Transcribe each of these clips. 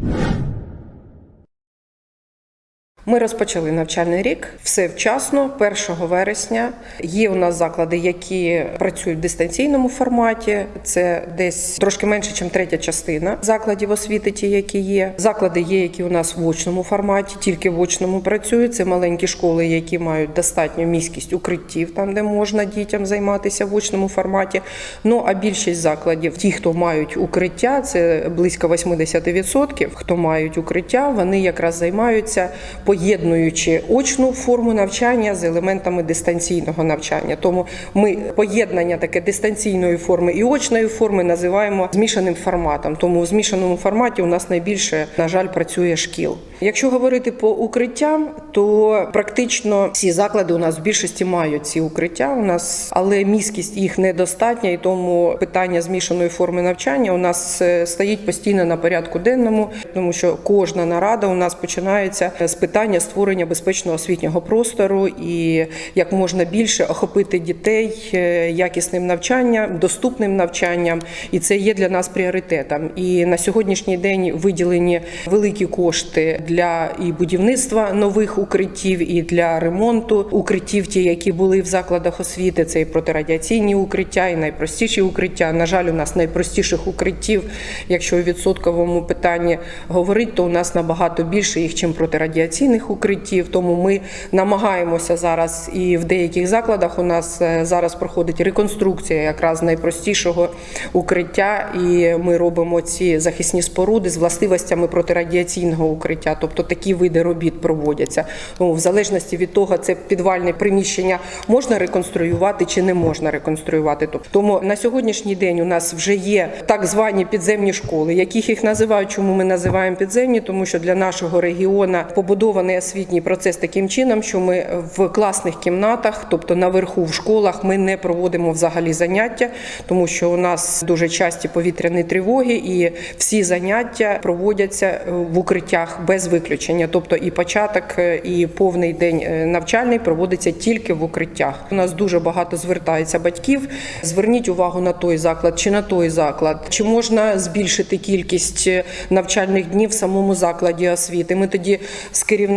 you Ми розпочали навчальний рік. Все вчасно, 1 вересня. Є у нас заклади, які працюють в дистанційному форматі. Це десь трошки менше, ніж третя частина закладів освіти, ті, які є. Заклади є, які у нас в очному форматі, тільки в очному працюють. Це маленькі школи, які мають достатню міськість укриттів, там де можна дітям займатися в очному форматі. Ну а більшість закладів, ті, хто мають укриття, це близько 80%, хто мають укриття, вони якраз займаються поєднуючи очну форму навчання з елементами дистанційного навчання. Тому ми поєднання таке дистанційної форми і очної форми називаємо змішаним форматом. Тому в змішаному форматі у нас найбільше, на жаль, працює шкіл. Якщо говорити по укриттям, то практично всі заклади у нас в більшості мають ці укриття. У нас, але міськість їх недостатня, і тому питання змішаної форми навчання у нас е, стоїть постійно на порядку денному, тому що кожна нарада у нас починається з питання створення безпечного освітнього простору і як можна більше охопити дітей е, якісним навчанням, доступним навчанням, і це є для нас пріоритетом. І на сьогоднішній день виділені великі кошти для і будівництва нових укриттів, і для ремонту укриттів, ті, які були в закладах освіти. Це і протирадіаційні укриття, і найпростіші укриття. На жаль, у нас найпростіших укриттів, якщо у відсотковому питанні говорить, то у нас набагато більше їх, чим протирадіаційних укриттів. Тому ми намагаємося зараз і в деяких закладах у нас е, зараз проходить реконструкція якраз найпростішого укриття, і ми робимо ці захисні споруди з властивостями протирадіаційного укриття. Тобто такі види робіт проводяться. Ну, в залежності від того, це підвальне приміщення можна реконструювати чи не можна реконструювати. Тому на сьогоднішній день у нас вже є так звані підземні школи, яких їх називають. Чому ми називаємо підземні? Тому що для нашого регіону побудований освітній процес таким чином, що ми в класних кімнатах, тобто наверху в школах, ми не проводимо взагалі заняття, тому що у нас дуже часті повітряні тривоги, і всі заняття проводяться в укриттях без виключення. Тобто і початок, і повний день е, навчальний проводиться тільки в укриттях. У нас дуже багато звертається батьків. Зверніть увагу на той заклад чи на той заклад, чи можна збільшити кількість е, навчальних днів в самому закладі освіти. Ми тоді з керівництвом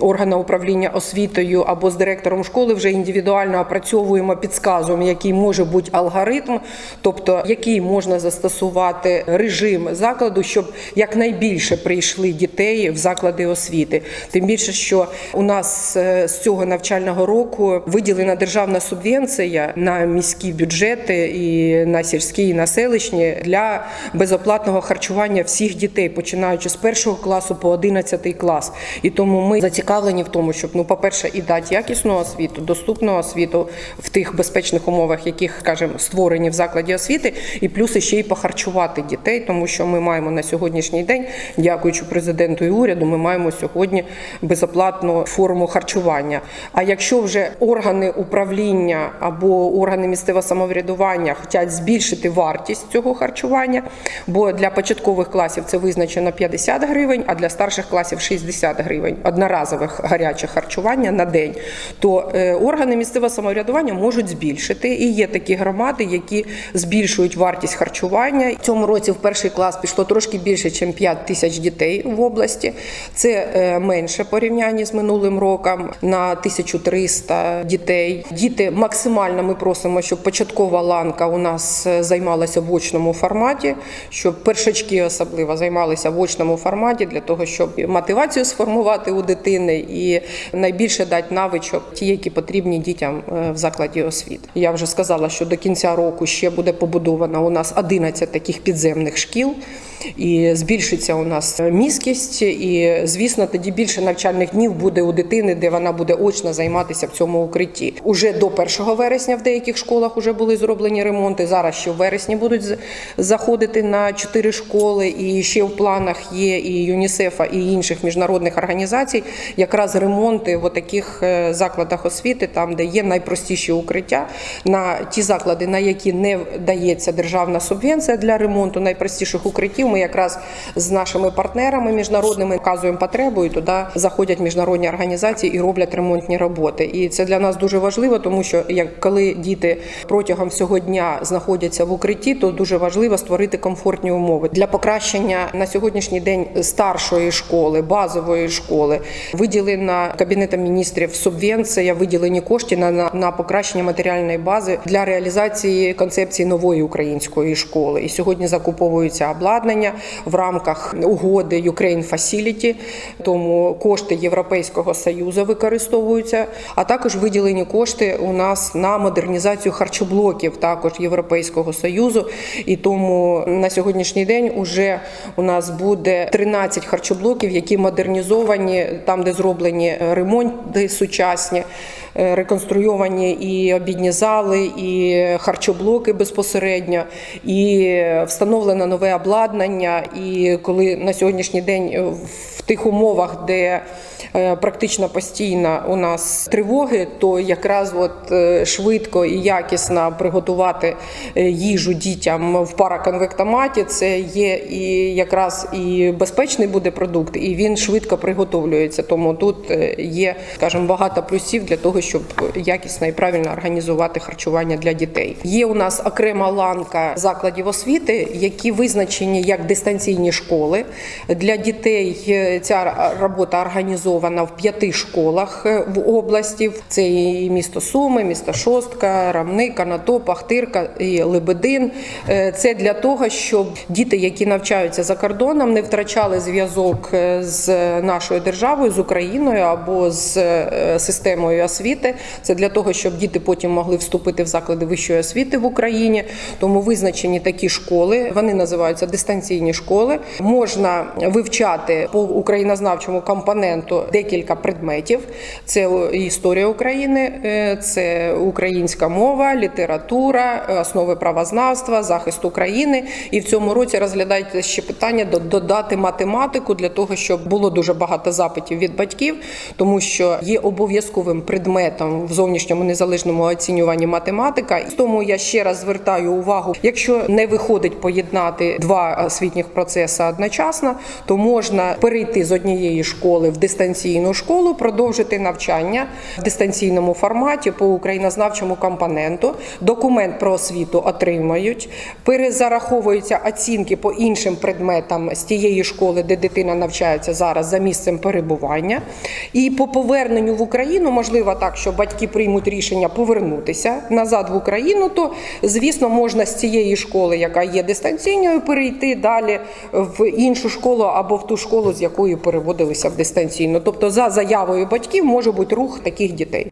органу управління освітою або з директором школи вже індивідуально опрацьовуємо підсказуємо, який може бути алгоритм, тобто який можна застосувати режим закладу, щоб якнайбільше прийшли дітей в заклади освіти. Тим більше, що у нас е, з цього навчального року виділена державна субвенція на міські бюджети і на сільські, і на селищні для безоплатного харчування всіх дітей, починаючи з першого класу по 11 клас. І тому ми зацікавлені в тому, щоб ну, по-перше, і дати якісну освіту, доступну освіту в тих безпечних умовах, яких скажімо, створені в закладі освіти, і плюс ще й похарчувати дітей, тому що ми маємо на сьогоднішній день, дякуючи президенту і уряду, ми маємо сьогодні безоплатну форму харчування. А якщо вже органи управління або органи місцевого самоврядування хочуть збільшити вартість цього харчування, бо для початкових класів це визначено 50 гривень, а для старших класів 60 гривень одноразових гарячих харчування на день, то е, органи місцевого самоврядування можуть збільшити. І є такі громади, які збільшують вартість харчування. В цьому році в перший клас пішло трошки більше, ніж 5 тисяч дітей в області. Це е, менше порівняння з минулим роком на 1300 дітей. Діти максимально ми просимо, щоб початкова ланка у нас е, займалася в очному форматі, щоб першачки особливо займалися в очному форматі для того, щоб мотивацію сформувати у дитини і найбільше дати навичок, ті, які потрібні дітям е, в закладі освіти. Я вже сказала, що до кінця року ще буде побудовано у нас 11 таких підземних шкіл. І збільшиться у нас міськість, і звісно, тоді більше навчальних днів буде у дитини, де вона буде очно займатися в цьому укритті. Уже до 1 вересня в деяких школах вже були зроблені ремонти. Зараз ще в вересні будуть заходити на 4 школи. І ще в планах є і ЮНІСЕФа, і інших міжнародних організацій. Якраз ремонти в таких е, закладах освіти, там де є найпростіші укриття, на ті заклади, на які не дається державна субвенція для ремонту найпростіших укриттів. Ми якраз з нашими партнерами міжнародними вказуємо потребу, і туди заходять міжнародні організації і роблять ремонтні роботи. І це для нас дуже важливо, тому що як коли діти протягом всього дня знаходяться в укритті, то дуже важливо створити комфортні умови для покращення на сьогоднішній день старшої школи, базової школи. Виділена кабінетом міністрів субвенція, виділені кошти на, на, на покращення матеріальної бази для реалізації концепції нової української школи. І сьогодні закуповується обладнання в рамках угоди Ukraine Facility, тому кошти Європейського союзу використовуються, а також виділені кошти у нас на модернізацію харчоблоків, також Європейського союзу. І тому на сьогоднішній день уже у нас буде 13 харчоблоків, які модернізовані там, де зроблені ремонти сучасні, е, реконструйовані і обідні зали, і харчоблоки безпосередньо, і встановлено нове обладнання. І коли на сьогоднішній день е, в тих умовах, де е, практично постійно у нас тривоги, то якраз от е, швидко і якісно приготувати е, їжу дітям в параконвектоматі, це є і якраз і безпечний буде продукт, і він швидко приготовлюється. Тому тут є, скажімо, багато плюсів для того, щоб якісно і правильно організувати харчування для дітей. Є у нас окрема ланка закладів освіти, які визначені як дистанційні школи для дітей. Ця робота організована в п'яти школах е, в області. Це і місто Суми, місто Шостка, Рамник, Канатоп, Ахтирка і Лебедин. Е, Це для того, щоб діти, які навчаються за кордоном, не втрачали зв'язок е, з нашою державою, з Україною або з системою освіти. Це для того, щоб діти потім могли вступити в заклади вищої освіти в Україні. Тому визначені такі школи. Вони називаються дистанційні школи. Можна вивчати по українознавчому компоненту декілька предметів. Це історія України, е, це українська мова, література, основи правознавства, захист України. І в цьому році розглядається ще питання додати математику для того, щоб було дуже багато запитів від батьків, тому що є обов'язковим предметом в зовнішньому незалежному оцінюванні математика. Тому я ще раз звертаю увагу, якщо не виходить поєднати два освітніх процеси одночасно, то можна перейти з однієї школи в дистанційну школу, продовжити навчання в дистанційному форматі по українознавчому компоненту. Документ про освіту отримають, перезараховуються оцінки по іншим предметам з тієї школи, де дитина навчається зараз за місцем перебування. І по поверненню в Україну, можливо, так, що батьки приймуть рішення повернутися назад в Україну, то звісно можна з цієї школи, яка є дистанційною, перейти далі в іншу школу або в ту школу, з якої переводилися в дистанційну. Тобто, за заявою батьків може бути рух таких дітей.